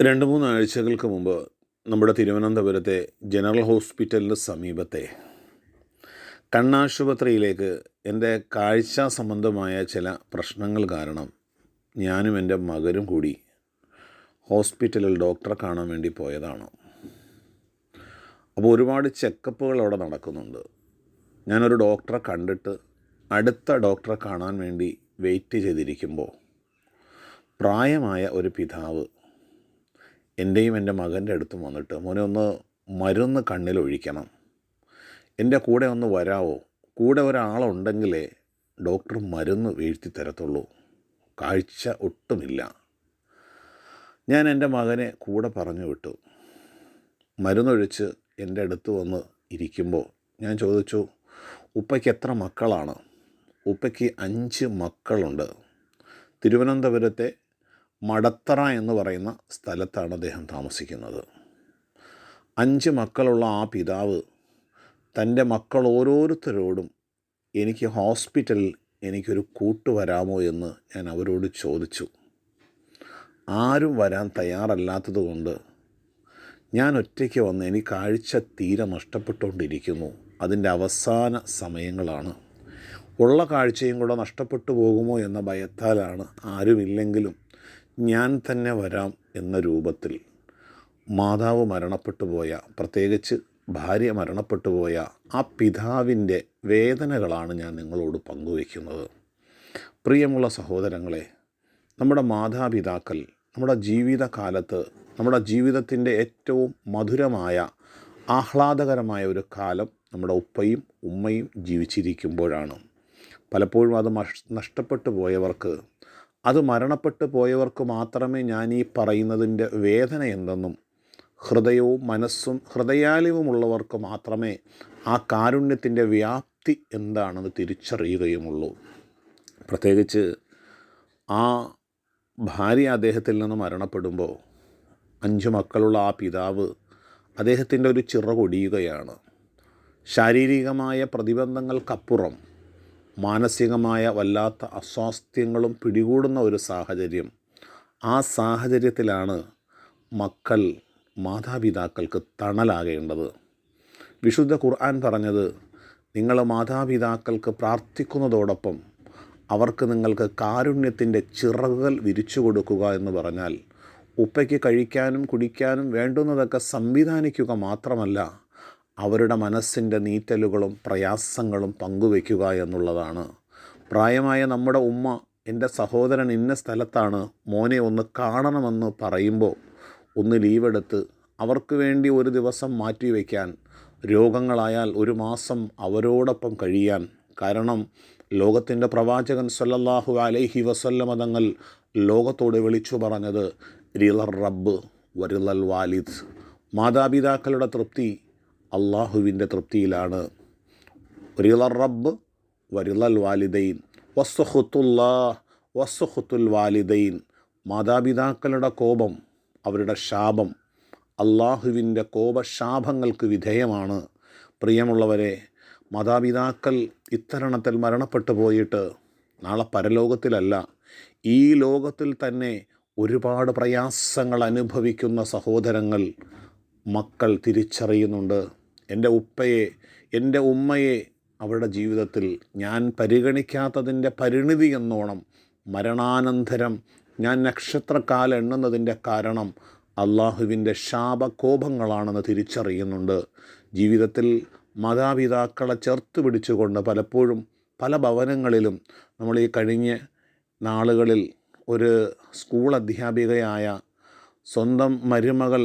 രണ്ട് മൂന്ന് ആഴ്ചകൾക്ക് മുമ്പ് നമ്മുടെ തിരുവനന്തപുരത്തെ ജനറൽ ഹോസ്പിറ്റലിന് സമീപത്തെ കണ്ണാശുപത്രിയിലേക്ക് എന്റെ കാഴ്ച സംബന്ധമായ ചില പ്രശ്നങ്ങൾ കാരണം ഞാനും എന്റെ മകനും കൂടി ഹോസ്പിറ്റലിൽ ഡോക്ടറെ കാണാൻ വേണ്ടി പോയതാണ്. അപ്പോൾ ഒരുപാട് ചെക്കപ്പുകൾ അവിടെ നടക്കുന്നുണ്ട്. ഞാനൊരു ഡോക്ടറെ കണ്ടിട്ട് അടുത്ത ഡോക്ടറെ കാണാൻ വേണ്ടി വെയിറ്റ് ചെയ്തിരിക്കുമ്പോൾ പ്രായമായ ഒരു പിതാവ് എന്റെയും എന്റെ മകന്റെ അടുത്തും വന്നിട്ട് മോനെ ഒന്ന് മരുന്ന് കണ്ണിലൊഴിക്കണം. എന്റെ കൂടെ ഒന്ന് വരാവോ? കൂടെ ഒരാളുണ്ടെങ്കിലേ ഡോക്ടർ മരുന്ന് വീഴ്ത്തി തരത്തുള്ളൂ. കാഴ്ച ഒട്ടുമില്ല. ഞാൻ എന്റെ മകനെ കൂടെ പറഞ്ഞു വിട്ടു. മരുന്നൊഴിച്ച് എന്റെ അടുത്ത് വന്ന് ഇരിക്കുമ്പോൾ ഞാൻ ചോദിച്ചു ഉപ്പയ്ക്ക് എത്ര മക്കളാണ്? ഉപ്പയ്ക്ക് അഞ്ച് മക്കളുണ്ട്. തിരുവനന്തപുരത്തെ മടത്തറ എന്ന് പറയുന്ന സ്ഥലത്താണ് അദ്ദേഹം താമസിക്കുന്നത്. അഞ്ച് മക്കളുള്ള ആ പിതാവ് തന്റെ മക്കൾ ഓരോരുത്തരോടും എനിക്ക് ഹോസ്പിറ്റലിൽ എനിക്കൊരു കൂട്ട് വരാമോ എന്ന് ഞാൻ അവരോട് ചോദിച്ചു. ആരും വരാൻ തയ്യാറല്ലാത്തതുകൊണ്ട് ഞാൻ ഒറ്റയ്ക്ക് വന്ന് എനിക്ക് കാഴ്ച തീരെ നഷ്ടപ്പെട്ടുകൊണ്ടിരിക്കുന്നു. അതിന്റെ അവസാന സമയങ്ങളാണ്. ഉള്ള കാഴ്ചയും കൂടെ നഷ്ടപ്പെട്ടു പോകുമോ എന്ന ഭയത്താലാണ് ആരുമില്ലെങ്കിലും ഞാൻ തന്നെ വരാം എന്ന രൂപത്തിൽ മാതാവ് മരണപ്പെട്ടു പോയ പ്രത്യേകിച്ച് ഭാര്യ മരണപ്പെട്ടു പോയ ആ പിതാവിന്റെ വേദനകളാണ് ഞാൻ നിങ്ങളോട് പങ്കുവയ്ക്കുന്നത്. പ്രിയമുള്ള സഹോദരങ്ങളെ നമ്മുടെ മാതാപിതാക്കൾ നമ്മുടെ ജീവിതകാലത്ത് നമ്മുടെ ജീവിതത്തിന്റെ ഏറ്റവും മധുരമായ ആഹ്ലാദകരമായ ഒരു കാലം നമ്മുടെ ഉപ്പയും ഉമ്മയും ജീവിച്ചിരിക്കുമ്പോഴാണ്. പലപ്പോഴും അത് നഷ്ടപ്പെട്ടു പോയവർക്ക് അത് മരണപ്പെട്ടു പോയവർക്ക് മാത്രമേ ഞാൻ ഈ പറയുന്നതിന്റെ വേദന എന്തെന്നും ഹൃദയവും മനസ്സും ഹൃദയാലിവുമുള്ളവർക്ക് മാത്രമേ ആ കാരുണ്യത്തിന്റെ വ്യാപ്തി എന്താണെന്ന് തിരിച്ചറിയുകയുമുള്ളൂ. പ്രത്യേകിച്ച് ആ ഭാര്യ അദ്ദേഹത്തിൽ നിന്ന് മരണപ്പെടുമ്പോൾ അഞ്ച് മക്കളുള്ള ആ പിതാവ് അദ്ദേഹത്തിന്റെ ഒരു ചിറകൊടിയുകയാണ് ശാരീരികമായ പ്രതിബന്ധങ്ങൾക്കപ്പുറം മാനസികമായ വല്ലാത്ത അസ്വാസ്ഥ്യങ്ങളും പിടികൂടുന്ന ഒരു സാഹചര്യം. ആ സാഹചര്യത്തിലാണ് മക്കൾ മാതാപിതാക്കൾക്ക് തണലാകേണ്ടത്. വിശുദ്ധ ഖുർആൻ പറഞ്ഞത് നിങ്ങൾ മാതാപിതാക്കൾക്ക് പ്രാർത്ഥിക്കുന്നതോടൊപ്പം അവർക്ക് നിങ്ങൾക്ക് കാരുണ്യത്തിന്റെ ചിറകുകൾ വിരിച്ചു കൊടുക്കുക എന്ന് പറഞ്ഞാൽ ഉപ്പയ്ക്ക് കഴിക്കാനും കുടിക്കാനും വേണ്ടുന്നതൊക്കെ സംവിധാനിക്കുക മാത്രമല്ല അവരുടെ മനസ്സിന്റെ നീറ്റലുകളും പ്രയാസങ്ങളും പങ്കുവയ്ക്കുക എന്നുള്ളതാണ്. പ്രായമായ നമ്മുടെ ഉമ്മ എന്റെ സഹോദരൻ ഇന്ന സ്ഥലത്താണ് മോനെ ഒന്ന് കാണണമെന്ന് പറയുമ്പോൾ ഒന്ന് ലീവെടുത്ത് അവർക്ക് വേണ്ടി ഒരു ദിവസം മാറ്റിവെക്കാൻ രോഗങ്ങളായാൽ ഒരു മാസം അവരോടൊപ്പം കഴിയാൻ. കാരണം ലോകത്തിന്റെ പ്രവാചകൻ സല്ലല്ലാഹു അലൈഹി വസല്ലമ തങ്ങൾ ലോകത്തോട് വിളിച്ചു പറഞ്ഞത് റിലർ റബ്ബ് വരിലൽ വാലിദ്. മാതാപിതാക്കളുടെ തൃപ്തി അള്ളാഹുവിന്റെ തൃപ്തിയിലാണ്. റിലർ റബ്ബ് വരിലൽ വാലിദൈൻ വസ്സുഹുത്തുല്ലാ വസ്സുഹുത്തുൽ വാലിദൈൻ. മാതാപിതാക്കളുടെ കോപം അവരുടെ ശാപം. അള്ളാഹുവിന്റെ കോപശാപങ്ങൾക്ക് വിധേയമാണ്. പ്രിയമുള്ളവരെ മാതാപിതാക്കൾ ഇത്തരണത്തിൽ മരണപ്പെട്ടു പോയിട്ട് നാളെ പരലോകത്തിലല്ല ഈ ലോകത്തിൽ തന്നെ ഒരുപാട് പ്രയാസങ്ങൾ അനുഭവിക്കുന്ന സഹോദരങ്ങൾ മക്കൾ തിരിച്ചറിയുന്നുണ്ട്. എന്റെ ഉപ്പയെ എന്റെ ഉമ്മയെ അവരുടെ ജീവിതത്തിൽ ഞാൻ പരിഗണിക്കാത്തതിന്റെ പരിണിതി എന്നോണം മരണാനന്തരം ഞാൻ നക്ഷത്രക്കാലം എണ്ണുന്നതിന്റെ കാരണം അള്ളാഹുവിന്റെ ശാപകോപങ്ങളാണെന്ന് തിരിച്ചറിയുന്നുണ്ട്. ജീവിതത്തിൽ മാതാപിതാക്കളെ ചേർത്ത് പിടിച്ചുകൊണ്ട് പലപ്പോഴും പല ഭവനങ്ങളിലും നമ്മൾ ഈ കഴിഞ്ഞ നാളുകളിൽ ഒരു സ്കൂൾ അധ്യാപികയായ സ്വന്തം മരുമകൾ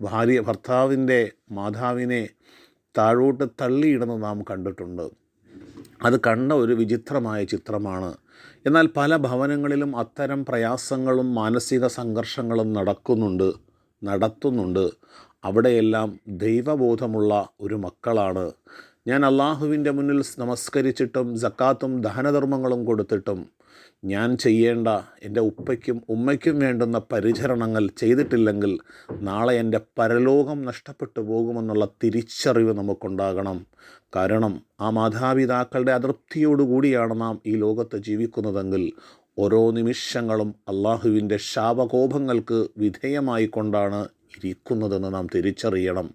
ഭാര്യ ഭർത്താവിന്റെ മാതാവിനെ താഴോട്ട് തള്ളിയിടുന്നത് നാം കണ്ടിട്ടുണ്ട്. അത് കണ്ട ഒരു വിചിത്രമായ ചിത്രമാണ്. എന്നാൽ പല ഭവനങ്ങളിലും അത്തരം പ്രയാസങ്ങളും മാനസിക സംഘർഷങ്ങളും നടക്കുന്നുണ്ട് നടത്തുന്നുണ്ട്. അവിടെയെല്ലാം ദൈവബോധമുള്ള ഒരു മക്കളാണ്. ഞാൻ അള്ളാഹുവിന്റെ മുന്നിൽ നമസ്കരിച്ചിട്ടും ജക്കാത്തും ദഹനധർമ്മങ്ങളും കൊടുത്തിട്ടും ഞാൻ ചെയ്യേണ്ട എന്റെ ഉപ്പയ്ക്കും ഉമ്മയ്ക്കും വേണ്ടുന്ന പരിചരണങ്ങൾ ചെയ്തിട്ടില്ലെങ്കിൽ നാളെ എന്റെ പരലോകം നഷ്ടപ്പെട്ടു പോകുമെന്നുള്ള തിരിച്ചറിവ് നമുക്കുണ്ടാകണം. കാരണം ആ മാതാപിതാക്കളുടെ അതൃപ്തിയോടുകൂടിയാണ് നാം ഈ ലോകത്ത് ജീവിക്കുന്നതെങ്കിൽ ഓരോ നിമിഷങ്ങളും അള്ളാഹുവിന്റെ ശാപകോപങ്ങൾക്ക് വിധേയമായിക്കൊണ്ടാണ് ഇരിക്കുന്നതെന്ന് നാം തിരിച്ചറിയണം.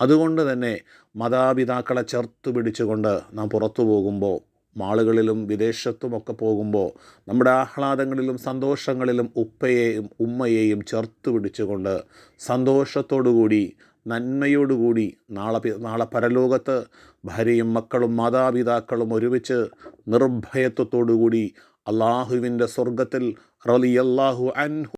അതുകൊണ്ട് തന്നെ മാതാപിതാക്കളെ ചേർത്ത് പിടിച്ചുകൊണ്ട് നാം പുറത്തു പോകുമ്പോൾ മാളുകളിലും വിദേശത്തുമൊക്കെ പോകുമ്പോൾ നമ്മുടെ ആഹ്ലാദങ്ങളിലും സന്തോഷങ്ങളിലും ഉപ്പയെയും ഉമ്മയെയും ചേർത്ത് പിടിച്ചുകൊണ്ട് സന്തോഷത്തോടുകൂടി നന്മയോടുകൂടി നാളെ നാളെ പരലോകത്ത് ഭാര്യയും മക്കളും മാതാപിതാക്കളും ഒരുമിച്ച് നിർഭയത്വത്തോടുകൂടി അള്ളാഹുവിന്റെ സ്വർഗത്തിൽ റളിയല്ലാഹു അൻഹു